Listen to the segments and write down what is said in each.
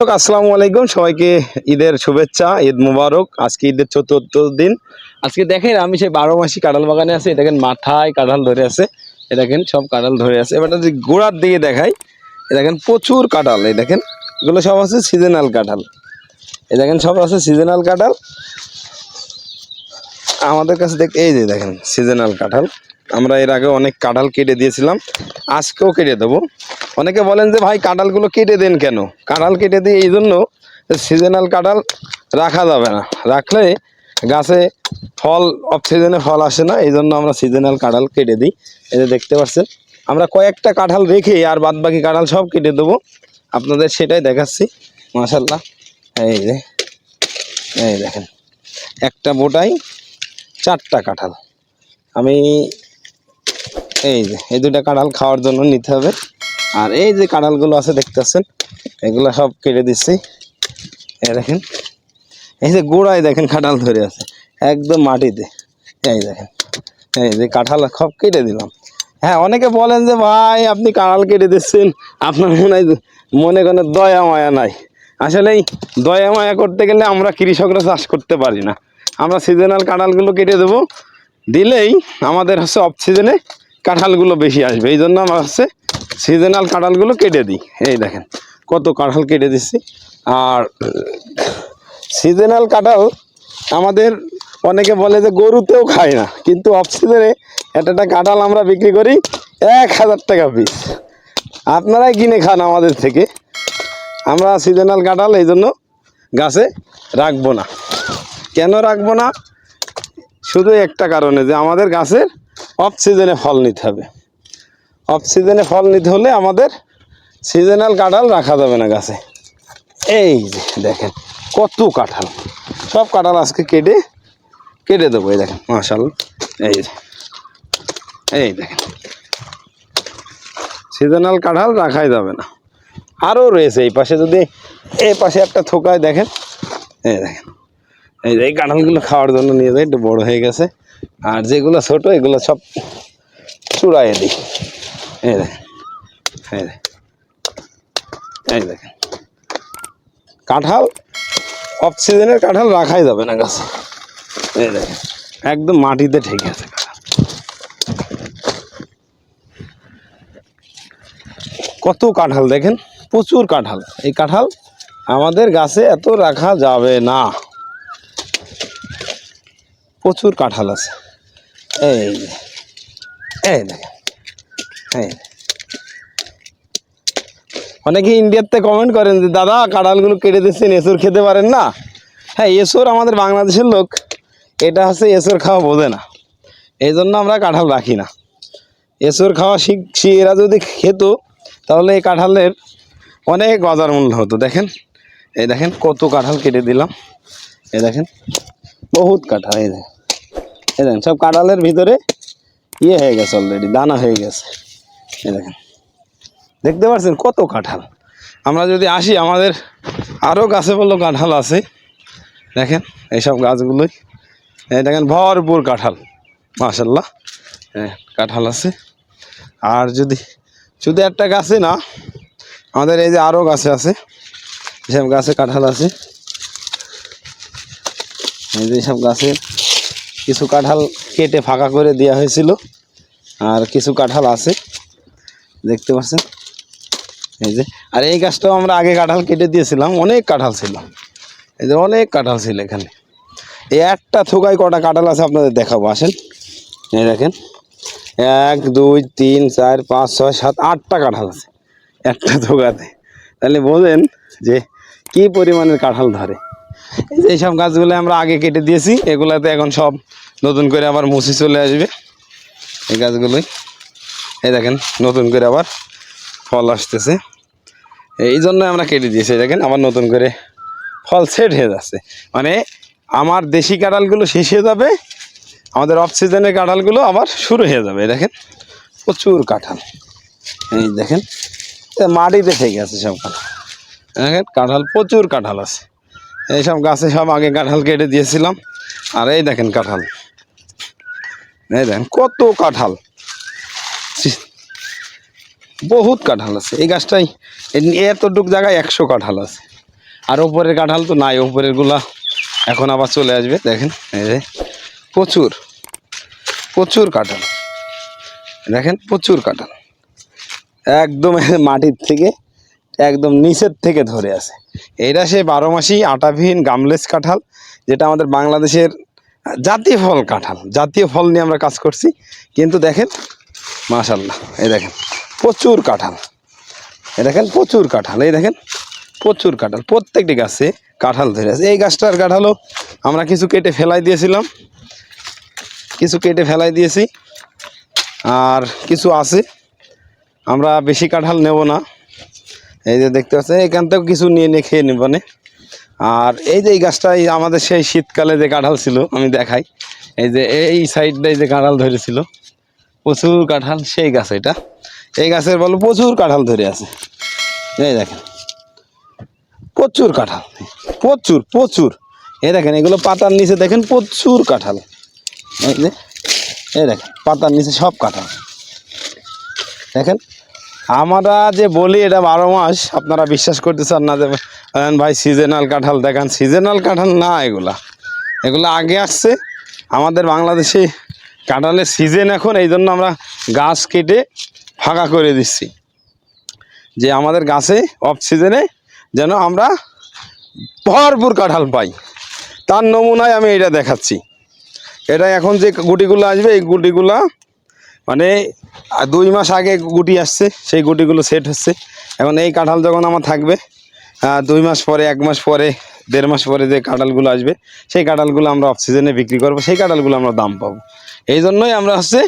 আসসালামু আলাইকুম। সবাইকে ঈদের শুভেচ্ছা, ঈদ মুবারক। আজকে ঈদের চতুর্থ দিন। আজকে দেখেন আমি সেই বারো মাসি কাঁঠাল বাগানে আছে। দেখেন মাথায় কাঁঠাল ধরে আছে। এ দেখেন সব কাঁঠাল ধরে আছে। এবার যদি গোড়ার দিকে দেখাই এ দেখেন প্রচুর কাঁঠাল। এই দেখেন, এগুলো সব আছে সিজনাল কাঁঠাল। এ দেখেন সব আছে সিজনাল কাঁঠাল। আমাদের কাছে দেখ, এই যে দেখেন সিজনাল কাঁঠাল। আমরা এর আগে অনেক কাঁঠাল কেটে দিয়েছিলাম, আজকেও কেটে দেবো। অনেকে বলেন যে, ভাই, কাঁঠালগুলো কেটে দেন কেন? কাঁঠাল কেটে দিই এই জন্য সিজনাল কাঁঠাল রাখা যাবে না। রাখলে গাছে ফল অফ সিজনে ফল আসে না, এই জন্য আমরা সিজনাল কাঁঠাল কেটে দিই। এই যে দেখতে পাচ্ছেন, আমরা কয়েকটা কাঁঠাল রেখে আর বাদ বাকি কাঁঠাল সব কেটে দেবো। আপনাদের সেটাই দেখাচ্ছি। মাশাল্লাহ এই যে, এই দেখেন, একটা বোটাই চারটা কাঁঠাল। আমি এই যে, এই দুটা কাঁঠাল খাওয়ার জন্য নিতে হবে। আর এই যে কাঁঠালগুলো আছে দেখতে পাচ্ছেন এগুলো সব কেটে দিচ্ছি। এই দেখেন, এই যে গোড়ায় দেখেন কাঁঠাল ধরে আছে, একদম মাটিতে। এই দেখেন, এই যে কাঁঠাল সব কেটে দিলাম। হ্যাঁ অনেকে বলেন যে, ভাই, আপনি কাঁঠাল কেটে দিচ্ছেন। আপনার মনে হয় মনে কোনো দয়া, মায়া নাই। আসলে দয়া, মায়া করতে গেলে আমরা কৃষকরা চাষ করতে পারি না। আমরা সিজনাল কাঁঠালগুলো কেটে দেবো। দিলেই আমাদের হচ্ছে অফ সিজনে কাঁঠালগুলো বেশি আসবে। এই জন্য আমার হচ্ছে সিজনাল কাঁঠালগুলো কেটে দিই। এই দেখেন, কত কাঁঠাল কেটে দিচ্ছি আর সিজনাল কাঁঠাল আমাদের অনেকে বলে যে গরুতেও খায় না, কিন্তু অফ সিজনে একটা একটা কাঁঠাল আমরা বিক্রি করি এক হাজার টাকা পিস আপনারাই কিনে খান আমাদের থেকে। আমরা সিজনাল কাঁঠাল এই জন্য গাছে রাখব না। কেন রাখব না? শুধু একটা কারণে যে আমাদের গাছের অফ সিজনে ফল নিতে হবে। অফ সিজনে ফল নিতে হলে আমাদের সিজনাল কাঁঠাল রাখা যাবে না গাছে। এই যে দেখেন, কত কাঁঠাল। সব কাঁঠাল আজকে কেটে কেটে দেবো, এই দেখেন মাশাল এই যে, এই দেখেন। সিজনাল কাঁঠাল রাখাই যাবে না। আরও রয়েছে এই পাশে যদি, এই পাশে একটা থোকায় দেখেন, এই দেখেন। এই যে এই কাঁঠালগুলো খাওয়ার জন্য নিয়ে যায় একটু বড় হয়ে গেছে। আর যেগুলো ছোট, এগুলো সব চূড়াইয়ে দিই দেখেন কাঁঠাল অফ সিজনের কাঁঠাল রাখাই যাবে না গাছে। এই দেখেন একদম মাটিতে ঠেকে আছে কত কাঁঠাল দেখেন? প্রচুর কাঁঠাল। এই কাঁঠাল আমাদের গাছে এত রাখা যাবে না। প্রচুর কাঁঠাল আছে। এই এই এই। অনেকে ইন্ডিয়াতে কমেন্ট করেন যে, দাদা, কাঁঠালগুলো কেটে দিচ্ছেন এসর খেতে পারেন না? হ্যাঁ এসর আমাদের বাংলাদেশের লোক, এটা হচ্ছে এসর খাওয়া বোঝে না। এই জন্য আমরা কাঁঠাল রাখি না। এসর খাওয়া শিখছি এরা যদি খেত, তাহলে এই কাঁঠালের অনেক বাজার মূল্য হতো। দেখেন, এই দেখেন, কত কাঁঠাল কেটে দিলাম। এই দেখেন, বহুত কাঁঠাল, এই দেখেন। দেখেন, সব কাঁঠালের ভিতরে ইয়ে হয়ে গেছে অলরেডি দানা হয়ে গেছে। দেখেন, দেখতে পাচ্ছেন কত কাঁঠাল। আমরা যদি আসি, আমাদের আরও গাছে বলল কাঁঠাল আছে। দেখেন, এইসব গাছগুলোই। এই দেখেন, ভরপুর কাঁঠাল মাশাল্লাহ হ্যাঁ কাঁঠাল আছে। আর যদি, শুধু একটা গাছে না, আমাদের এই যে আরও গাছে আছে, এসব গাছে কাঁঠাল আছে। এই যে সব গাছে কিছু কাঁঠাল কেটে ফাঁকা করে দেওয়া হয়েছিল। আর কিছু কাঁঠাল আছে। দেখতে পাচ্ছেন? এই যে। আর এই গাছটাও আমরা আগে কাঁঠাল কেটে দিয়েছিলাম। অনেক কাঁঠাল ছিল। এই যে অনেক কাঁঠাল ছিল এখানে। এই একটা থোকায় কটা কাঁঠাল আছে আপনাদের দেখাবো। আসেন। এই দেখেন। এক, দুই, তিন, চার, পাঁচ, ছয়, সাত, আটটা কাঁঠাল আছে একটা থোকাতে। তাহলে বোঝেন যে কি পরিমাণের কাঁঠাল ধরে। এই এইসব গাছগুলো আমরা আগে কেটে দিয়েছি। এগুলাতে এখন সব নতুন করে আবার মুছি চলে আসবে এই গাছগুলোই। এই দেখেন, নতুন করে আবার ফল আসতেছে। এই জন্য আমরা কেটে দিয়েছি দেখেন, আবার নতুন করে ফল সেট হয়ে যাচ্ছে। মানে আমার দেশি কাঁঠালগুলো শেষ হয়ে যাবে, আমাদের অফ সিজনের কাঁঠালগুলো আবার শুরু হয়ে যাবে দেখেন, প্রচুর কাঁঠাল। এই দেখেন মাটিতে থেকে আছে সব কাঁঠাল। দেখেন, কাঁঠাল, প্রচুর কাঁঠাল আছে। এইসব গাছে সব আগে কাঁঠাল কেটে দিয়েছিলাম, আর এই দেখেন কাঁঠাল। দেখেন, কত কাঁঠাল। বহুত কাঁঠাল আছে। এই গাছটাই এতটুক জায়গায় একশো কাঁঠাল আছে। আর ওপরের কাঁঠাল তো নাই ওপরেরগুলা এখন আবার চলে আসবে, দেখেন। প্রচুর প্রচুর কাঁঠাল। দেখেন, প্রচুর কাঁঠাল। একদম মাটির থেকে, একদম নিচের থেকে ধরে আছে। এইটা সেই বারো মাসি আটাবিহীন গামলেস কাঁঠাল, যেটা আমাদের বাংলাদেশের জাতীয় ফল কাঁঠাল। জাতীয় ফল নিয়ে আমরা কাজ করছি। কিন্তু দেখেন মাশাল্লাহ এই দেখেন, প্রচুর কাঁঠাল। এই দেখেন, প্রচুর কাঁঠাল, এই দেখেন, প্রচুর কাঁঠাল। প্রত্যেকটি গাছে কাঁঠাল ধরে আছে। এই গাছটার কাঁঠালও আমরা কিছু কেটে ফেলাই দিয়েছিলাম। কিছু কেটে ফেলাই দিয়েছি। আর কিছু আছে। আমরা বেশি কাঁঠাল নেব না। এই যে দেখতে পাচ্ছেন, এখান থেকেও কিছু নিয়ে নিয়ে খেয়ে নেব নে। আর এই যে এই গাছটা এই আমাদের সেই শীতকালে যে কাঁঠাল ছিল, আমি দেখাই। এই যে এই সাইডটাই যে কাঁঠাল ধরেছিল, প্রচুর কাঁঠাল সেই গাছ এটা। এই গাছের বলো প্রচুর কাঁঠাল ধরে আছে। এই দেখেন, প্রচুর কাঁঠাল, প্রচুর প্রচুর। এই দেখেন, এগুলো পাতার নিচে দেখেন প্রচুর কাঁঠাল। এই যে, এই দেখেন, পাতার নিচে সব কাঁঠাল। দেখেন, আমরা যে বলি এটা বারো মাস, আপনারা বিশ্বাস করতে চান না যে ভাই সিজনাল কাঁঠাল দেখান। সিজনাল কাঁঠাল না এগুলা। এগুলো আগে আসছে। আমাদের বাংলাদেশে কাঁঠালের সিজন এখন, এই জন্য আমরা গাছ কেটে ফাঁকা করে দিচ্ছি। যে আমাদের গাছে অফ সিজনে যেন আমরা ভরপুর কাঁঠাল পাই। তার নমুনায় আমি এটা দেখাচ্ছি। এটা এখন যে গুটিগুলো আসবে, এই গুটিগুলা মানে দুই মাস আগে গুটি আসছে, সেই গুটিগুলো সেট হচ্ছে। এখন এই কাঁঠাল যখন আমার থাকবে দুই মাস পরে, এক মাস পরে, দেড় মাস পরে যে কাঁঠালগুলো আসবে, সেই কাঁঠালগুলো আমরা অফ সিজনে বিক্রি করব, সেই কাঁঠালগুলো আমরা দাম পাবো। এই জন্যই আমরা হচ্ছে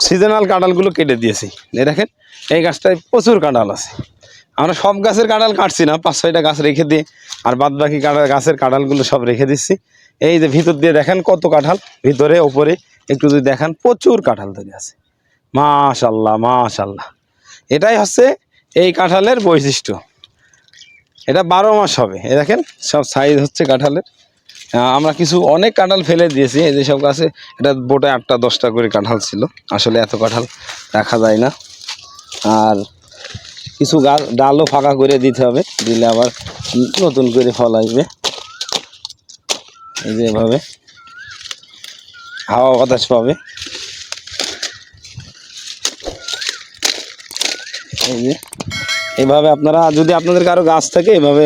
সিজনাল কাঁঠালগুলো কেটে দিয়েছি। এই দেখেন, এই গাছটায় প্রচুর কাঁঠাল আছে। আমরা সব গাছের কাঁঠাল কাটছি না, পাঁচ ছয়টা গাছ রেখে দিয়ে, আর বাদ বাকি কাঁঠাল, গাছের কাঁঠালগুলো সব রেখে দিচ্ছি। এই যে ভিতর দিয়ে দেখেন কত কাঁঠাল, ভিতরে, ওপরে, একটু যদি দেখান, প্রচুর কাঁঠাল ধরে আছে। মাশাল্লাহ মাশাল্লাহ। এটাই হচ্ছে এই কাঁঠালের বৈশিষ্ট্য। এটা বারো মাস হবে। এ দেখেন, সব সাইজ হচ্ছে কাঁঠালের। আমরা কিছু অনেক কাঁঠাল ফেলে দিয়েছি, এই যেসব গাছে। এটা বোটে আটটা, দশটা করে কাঁঠাল ছিল। আসলে এত কাঁঠাল রাখা যায় না। আর কিছু গাছ ডালও ফাঁকা করে দিতে হবে, দিলে আবার নতুন করে ফল আসবে। এই যে এভাবে হাওয়া বাতাস পাবে। এই যে এইভাবে আপনারা, যদি আপনাদের কারও গাছ থাকে, এভাবে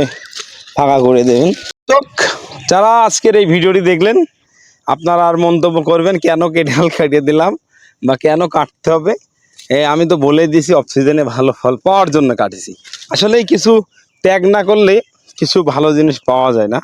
ফাঁকা করে দেবেন। চোখ যারা আজকের এই ভিডিওটি দেখলেন, আপনারা আর মন্তব্য করবেন, কেন কেটাল কাটিয়ে দিলাম বা কেন কাটতে হবে, এ আমি তো বলে দিয়েছি, অক্সিজেনে ভালো ফল পাওয়ার জন্য কাটেছি। আসলে কিছু ত্যাগ না করলে কিছু ভালো জিনিস পাওয়া যায় না।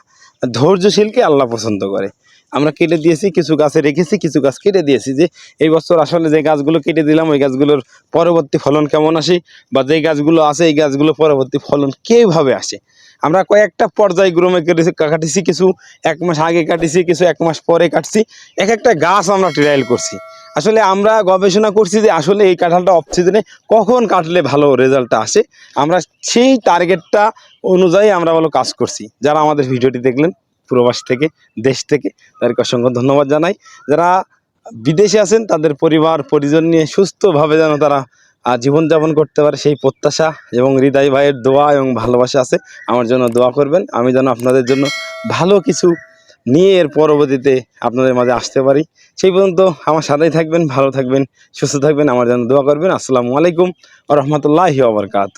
ধৈর্যশীলকে আল্লাহ পছন্দ করে। আমরা কেটে দিয়েছি, কিছু গাছে রেখেছি, কিছু গাছ কেটে দিয়েছি যে এই বছর আসলে যে গাছগুলো কেটে দিলাম, ওই গাছগুলোর পরবর্তী ফলন কেমন আসে বা যে গাছগুলো আছে, এই গাছগুলো পরবর্তী ফলন কীভাবে আসে? আমরা কয়েকটা পর্যায়ক্রমে কেটেছি, কাটিছি, কিছু এক মাস আগে কাটিছি, কিছু এক মাস পরে কাটছি এক একটা গাছ আমরা ট্রায়াল করছি। আসলে আমরা গবেষণা করছি যে আসলে এই কাঁঠালটা অফ সিজনে কখন কাটলে ভালো রেজাল্টটা আসে। আমরা সেই টার্গেটটা অনুযায়ী আমরা বলো কাজ করছি। যারা আমাদের ভিডিওটি দেখলেন প্রবাস থেকে, দেশ থেকে, তাদেরকে অসংখ্য ধন্যবাদ জানাই। যারা বিদেশে আছেন, তাদের পরিবার, পরিজন নিয়ে সুস্থভাবে যেন তারা জীবনযাপন করতে পারে, সেই প্রত্যাশা এবং হৃদয় ভাইয়ের দোয়া এবং ভালোবাসা আছে, আমার জন্য দোয়া করবেন। আমি যেন আপনাদের জন্য ভালো কিছু নিয়ে এর পরবর্তীতে আপনাদের মাঝে আসতে পারি। সেই পর্যন্ত আমার সাথেই থাকবেন, ভালো থাকবেন, সুস্থ থাকবেন, আমার জন্য দোয়া করবেন। আসসালামু আলাইকুম রহমতুল্লাহি আবরকাত